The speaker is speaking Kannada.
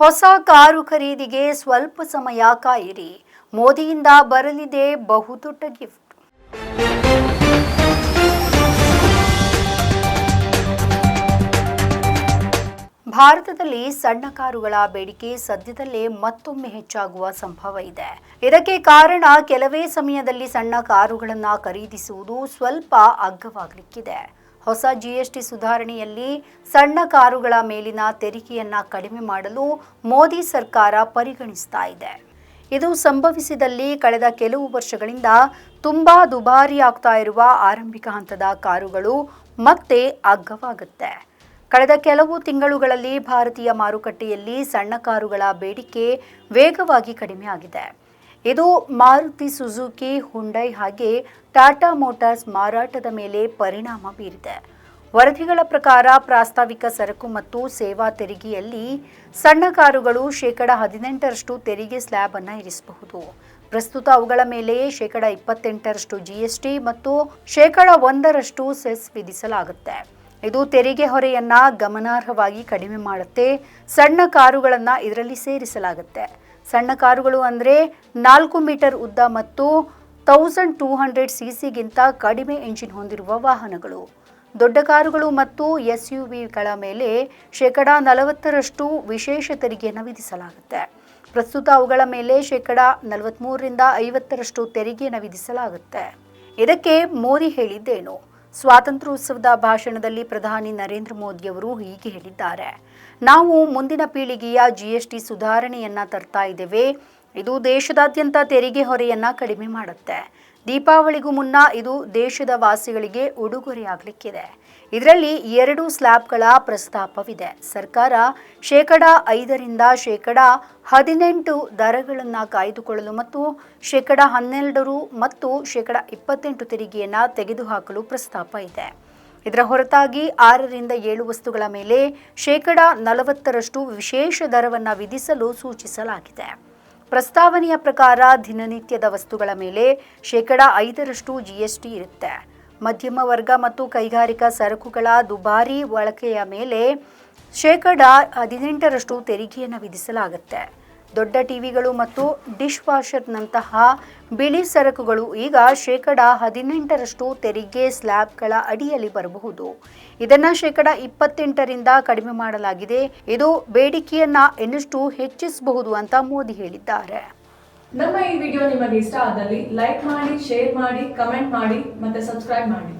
ಹೊಸ ಕಾರು ಖರೀದಿಗೆ ಸ್ವಲ್ಪ ಸಮಯ ಕಾಯಿರಿ. ಮೋದಿಯಿಂದ ಬರಲಿದೆ ಬಹುದೊಡ್ಡ ಗಿಫ್ಟ್. ಭಾರತದಲ್ಲಿ ಸಣ್ಣ ಕಾರುಗಳ ಬೇಡಿಕೆ ಸದ್ಯದಲ್ಲೇ ಮತ್ತೊಮ್ಮೆ ಹೆಚ್ಚಾಗುವ ಸಂಭವ ಇದೆ. ಇದಕ್ಕೆ ಕಾರಣ ಕೆಲವೇ ಸಮಯದಲ್ಲಿ ಸಣ್ಣ ಕಾರುಗಳನ್ನು ಖರೀದಿಸುವುದು ಸ್ವಲ್ಪ ಅಗ್ಗವಾಗಲಿಕ್ಕಿದೆ. ಹೊಸ ಜಿಎಸ್ಟಿ ಸುಧಾರಣೆಯಲ್ಲಿ ಸಣ್ಣ ಕಾರುಗಳ ಮೇಲಿನ ತೆರಿಗೆಯನ್ನು ಕಡಿಮೆ ಮಾಡಲು ಮೋದಿ ಸರ್ಕಾರ ಪರಿಗಣಿಸ್ತಾ ಇದೆ. ಇದು ಸಂಭವಿಸಿದಲ್ಲಿ ಕಳೆದ ಕೆಲವು ವರ್ಷಗಳಿಂದ ತುಂಬಾ ದುಬಾರಿ ಆಗ್ತಾ ಇರುವ ಆರಂಭಿಕ ಹಂತದ ಕಾರುಗಳು ಮತ್ತೆ ಅಗ್ಗವಾಗುತ್ತೆ. ಕಳೆದ ಕೆಲವು ತಿಂಗಳುಗಳಲ್ಲಿ ಭಾರತೀಯ ಮಾರುಕಟ್ಟೆಯಲ್ಲಿ ಸಣ್ಣ ಕಾರುಗಳ ಬೇಡಿಕೆ ವೇಗವಾಗಿ ಕಡಿಮೆಯಾಗಿದೆ ಇದು ಮಾರುತಿ ಸುಜುಕಿ, ಹುಂಡೈ ಹಾಗೆ ಟಾಟಾ ಮೋಟಾರ್ಸ್ ಮಾರಾಟದ ಮೇಲೆ ಪರಿಣಾಮ ಬೀರಿದೆ. ವರದಿಗಳ ಪ್ರಕಾರ ಪ್ರಾಸ್ತಾವಿಕ ಸರಕು ಮತ್ತು ಸೇವಾ ತೆರಿಗೆಯಲ್ಲಿ ಸಣ್ಣ ಕಾರುಗಳು ಶೇಕಡ ಹದಿನೆಂಟರಷ್ಟು ತೆರಿಗೆ ಸ್ಲ್ಯಾಬ್ ಅನ್ನು ಇರಿಸಬಹುದು. ಪ್ರಸ್ತುತ ಅವುಗಳ ಮೇಲೆ ಶೇಕಡ ಇಪ್ಪತ್ತೆಂಟರಷ್ಟು ಜಿಎಸ್ಟಿ ಮತ್ತು ಶೇಕಡ ಒಂದರಷ್ಟು ಸೆಸ್ ವಿಧಿಸಲಾಗುತ್ತೆ. ಇದು ತೆರಿಗೆ ಹೊರೆಯನ್ನ ಗಮನಾರ್ಹವಾಗಿ ಕಡಿಮೆ ಮಾಡುತ್ತೆ. ಸಣ್ಣ ಕಾರುಗಳನ್ನು ಇದರಲ್ಲಿ ಸೇರಿಸಲಾಗುತ್ತೆ. ಸಣ್ಣ ಕಾರುಗಳು ಅಂದರೆ ನಾಲ್ಕು ಮೀಟರ್ ಉದ್ದ ಮತ್ತು ತೌಸಂಡ್ ಟೂ ಹಂಡ್ರೆಡ್ ಸಿ ಸಿಗಿಂತ ಕಡಿಮೆ ಎಂಜಿನ್ ಹೊಂದಿರುವ ವಾಹನಗಳು. ದೊಡ್ಡ ಕಾರುಗಳು ಮತ್ತು ಎಸ್ ಯು ವಿಗಳ ಮೇಲೆ ಶೇಕಡ ನಲವತ್ತರಷ್ಟು ವಿಶೇಷ ತೆರಿಗೆಯನ್ನು ವಿಧಿಸಲಾಗುತ್ತೆ. ಪ್ರಸ್ತುತ ಅವುಗಳ ಮೇಲೆ ಶೇಕಡ ನಲವತ್ತ್ಮೂರರಿಂದ ಐವತ್ತರಷ್ಟು ತೆರಿಗೆಯನ್ನು ವಿಧಿಸಲಾಗುತ್ತೆ. ಇದಕ್ಕೆ ಮೋದಿ ಹೇಳಿದ್ದೇನು? ಸ್ವಾತಂತ್ರ್ಯೋತ್ಸವದ ಭಾಷಣದಲ್ಲಿ ಪ್ರಧಾನಿ ನರೇಂದ್ರ ಮೋದಿಯವರು ಹೀಗೆ ಹೇಳಿದ್ದಾರೆ. ನಾವು ಮುಂದಿನ ಪೀಳಿಗೆಯ ಜಿಎಸ್ಟಿ ಸುಧಾರಣೆಯನ್ನ ತರ್ತಾ ಇದ್ದೇವೆ. ಇದು ದೇಶದಾದ್ಯಂತ ತೆರಿಗೆ ಹೊರೆಯನ್ನ ಕಡಿಮೆ ಮಾಡುತ್ತೆ. ದೀಪಾವಳಿಗೂ ಮುನ್ನ ಇದು ದೇಶದ ವಾಸಿಗಳಿಗೆ ಉಡುಗೊರೆಯಾಗಲಿಕ್ಕಿದೆ. ಇದರಲ್ಲಿ ಎರಡು ಸ್ಲ್ಯಾಬ್ಗಳ ಪ್ರಸ್ತಾಪವಿದೆ. ಸರ್ಕಾರ ಶೇಕಡ ಐದರಿಂದ ಶೇಕಡ ಹದಿನೆಂಟು ದರಗಳನ್ನು ಕಾಯ್ದುಕೊಳ್ಳಲು ಮತ್ತು ಶೇಕಡ ಹನ್ನೆರಡರು ಮತ್ತು ಶೇಕಡ ಇಪ್ಪತ್ತೆಂಟು ತೆರಿಗೆಯನ್ನು ತೆಗೆದುಹಾಕಲು ಪ್ರಸ್ತಾಪ ಇದೆ. ಇದರ ಹೊರತಾಗಿ ಆರರಿಂದ ಏಳು ವಸ್ತುಗಳ ಮೇಲೆ ಶೇಕಡ ನಲವತ್ತರಷ್ಟು ವಿಶೇಷ ದರವನ್ನು ವಿಧಿಸಲು ಸೂಚಿಸಲಾಗಿದೆ. ಪ್ರಸ್ತಾವನೆಯ ಪ್ರಕಾರ ದಿನನಿತ್ಯದ ವಸ್ತುಗಳ ಮೇಲೆ ಶೇಕಡ ಐದರಷ್ಟು ಜಿಎಸ್ಟಿ ಇರುತ್ತೆ. ಮಧ್ಯಮ ವರ್ಗ ಮತ್ತು ಕೈಗಾರಿಕಾ ಸರಕುಗಳ ದುಬಾರಿ ಬಳಕೆಯ ಮೇಲೆ ಶೇಕಡ ಹದಿನೆಂಟರಷ್ಟು ತೆರಿಗೆಯನ್ನು ವಿಧಿಸಲಾಗುತ್ತೆ. ದೊಡ್ಡ ಟಿವಿಗಳು ಮತ್ತು ಡಿಶ್ ವಾಷರ್ನಂತಹ ಬಿಳಿ ಸರಕುಗಳು ಈಗ ಶೇಕಡ ಹದಿನೆಂಟರಷ್ಟು ತೆರಿಗೆ ಸ್ಲ್ಯಾಬ್ಗಳ ಅಡಿಯಲ್ಲಿ ಬರಬಹುದು. ಇದನ್ನು ಶೇಕಡ ಇಪ್ಪತ್ತೆಂಟರಿಂದ ಕಡಿಮೆ ಮಾಡಲಾಗಿದೆ. ಇದು ಬೇಡಿಕೆಯನ್ನ ಇನ್ನಷ್ಟು ಹೆಚ್ಚಿಸಬಹುದು ಅಂತ ಮೋದಿ ಹೇಳಿದ್ದಾರೆ. ನಮ್ಮ ಈ ವಿಡಿಯೋ ನಿಮಗೆ ಇಷ್ಟ ಆದಲ್ಲಿ ಲೈಕ್ ಮಾಡಿ, ಶೇರ್ ಮಾಡಿ, ಕಮೆಂಟ್ ಮಾಡಿ ಮತ್ತೆ ಸಬ್ಸ್ಕ್ರೈಬ್ ಮಾಡಿ.